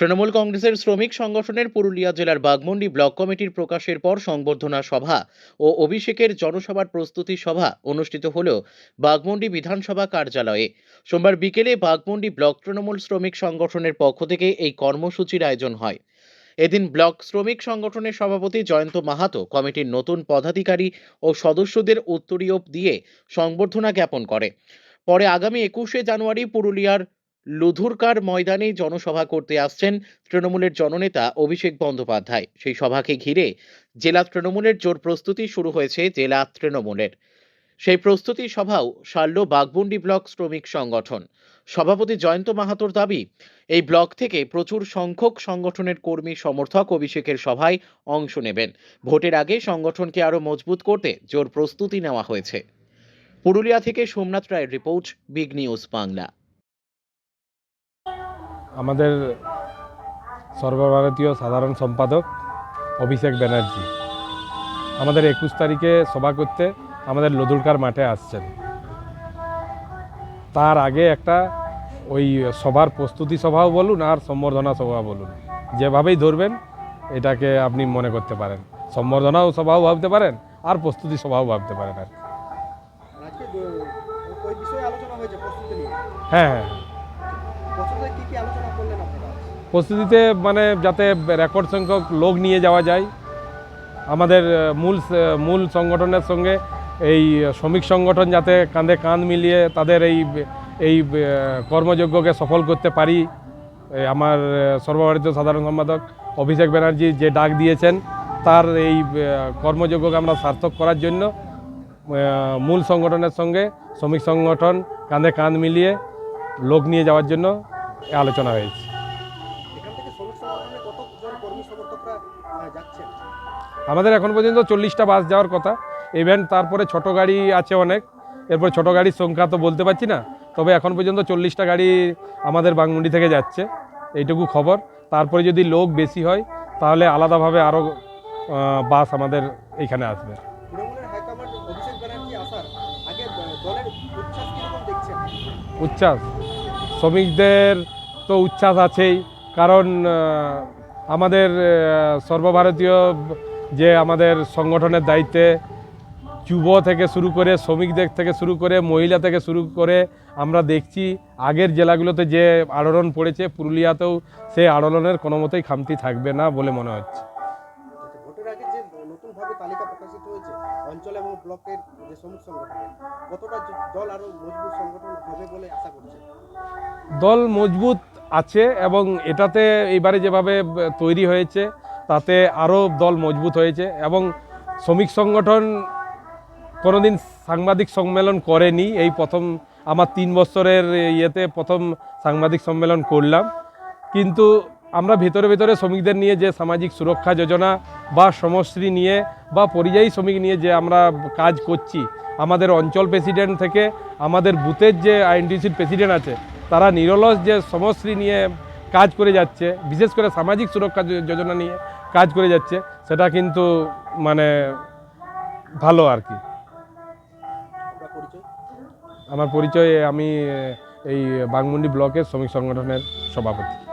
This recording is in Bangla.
তৃণমূল কংগ্রেসের শ্রমিক সংগঠনের পুরুলিয়া জেলার বাগমুন্ডি ব্লক কমিটির প্রকাশের পর সংবর্ধনা সভা ও অভিষেকের জনসভার প্রস্তুতি সভা অনুষ্ঠিত হল বাগমুন্ডি বিধানসভা কার্যালয়ে। সোমবার বিকেলে বাগমুন্ডি ব্লক তৃণমূল শ্রমিক সংগঠনের পক্ষ থেকে এই কর্মসূচির আয়োজন হয়। এদিন ব্লক শ্রমিক সংগঠনের সভাপতি জয়ন্ত মাহাতো কমিটির নতুন পদাধিকারী ও সদস্যদের উত্তরীয় দিয়ে সংবর্ধনা জ্ঞাপন করে। পরে আগামী একুশে জানুয়ারি পুরুলিয়ার লুধুরকার ময়দানে জনসভা করতে আসছেন তৃণমূলের জননেতা অভিষেক বন্দ্যোপাধ্যায়। সেই সভাকে ঘিরে জেলা তৃণমূলের জোর প্রস্তুতি শুরু হয়েছে জেলা তৃণমূলের। সেই প্রস্তুতি সভাও সারল বাগবুন্ডি ব্লক শ্রমিক সংগঠন। সভাপতি জয়ন্ত মাহাতোর দাবি, এই ব্লক থেকে প্রচুর সংখ্যক সংগঠনের কর্মী সমর্থক অভিষেকের সভায় অংশ নেবেন। ভোটের আগে সংগঠনকে আরও মজবুত করতে জোর প্রস্তুতি নেওয়া হয়েছে। পুরুলিয়া থেকে সোমনাথ রায়ের রিপোর্ট, বিগ নিউজ বাংলা। আমাদের সর্বভারতীয় সাধারণ সম্পাদক অভিষেক ব্যানার্জি। আমাদের একুশ তারিখে সভা করতে আমাদের লদুলকার মাঠে আসছেন। তার আগে একটা ওই সভার প্রস্তুতি সভাও বলুন আর সম্বর্ধনা সভা বলুন। যেভাবেই ধরবেন এটাকে আপনি মনে করতে পারেন। সম্বর্ধনাও সভাও ভাবতে পারেন আর প্রস্তুতি সভাও ভাবতে পারেন আর নিয়ে। হ্যাঁ হ্যাঁ। প্রস্তুতিতে মানে যাতে রেকর্ড সংখ্যক লোক নিয়ে যাওয়া যায়, আমাদের মূল মূল সংগঠনের সঙ্গে এই শ্রমিক সংগঠন যাতে কাঁধে কাঁধ মিলিয়ে তাদের এই এই কর্মযজ্ঞকে সফল করতে পারি আমার সর্বভারতীয় সাধারণ সম্পাদক অভিষেক ব্যানার্জি যে ডাক দিয়েছেন, তার এই কর্মযজ্ঞকে আমরা সার্থক করার জন্য মূল সংগঠনের সঙ্গে শ্রমিক সংগঠন কাঁধে কাঁধ মিলিয়ে লোক নিয়ে যাওয়ার জন্য আলোচনা হয়েছে। এখান আমাদের এখন পর্যন্ত চল্লিশটা বাস যাওয়ার কথা। ইভেন তারপরে ছোট গাড়ি আছে অনেক। এরপর ছোট গাড়ির সংখ্যা তো বলতে পারছি না। তবে এখন পর্যন্ত চল্লিশটা গাড়ি আমাদের বাংমুন্ডি থেকে যাচ্ছে। এইটুকু খবর। তারপরে যদি লোক বেশি হয় তাহলে আলাদাভাবে আরও বাস আমাদের এইখানে আসবে। উচ্ছ্বাস শ্রমিকদের তো উচ্ছ্বাস আছেই। কারণ আমাদের সর্বভারতীয় যে আমাদের সংগঠনের দায়িত্বে যুব থেকে শুরু করে শ্রমিকদের থেকে শুরু করে মহিলা থেকে শুরু করে আমরা দেখছি আগের জেলাগুলোতে যে আলোড়ন পড়েছে পুরুলিয়াতেও সেই আলোড়নের কোনো মতেই খামতি থাকবে না বলে মনে হচ্ছে। হয়েছে, অঞ্চল এবং ব্লকের যে শ্রমিক সংগঠনের কতটা দল আরও মজবুত সংগঠন হবে বলে আশা করছে। দল মজবুত আছে এবং এটাতে এবারে যেভাবে তৈরি হয়েছে, তাতে আরও দল মজবুত হয়েছে এবং শ্রমিক সংগঠন কোনোদিন সাংবাদিক সম্মেলন করেনি। এই প্রথম, আমার তিন বছরের ইয়েতে প্রথম সাংবাদিক সম্মেলন করলাম। কিন্তু আমরা ভেতরে ভেতরে শ্রমিকদের নিয়ে যে সামাজিক সুরক্ষা যোজনা বা সমশ্রী নিয়ে বা পরিযায়ী শ্রমিক নিয়ে যে আমরা কাজ করছি, আমাদের অঞ্চল প্রেসিডেন্ট থেকে আমাদের বুথের যে আইএনটিসির প্রেসিডেন্ট আছে, তারা নিরলস যে সমশ্রী নিয়ে কাজ করে যাচ্ছে, বিশেষ করে সামাজিক সুরক্ষা যোজনা নিয়ে কাজ করে যাচ্ছে, সেটা কিন্তু মানে ভালো আর কি। আমার পরিচয়, আমি এই বাংমুন্ডি ব্লকের শ্রমিক সংগঠনের সভাপতি।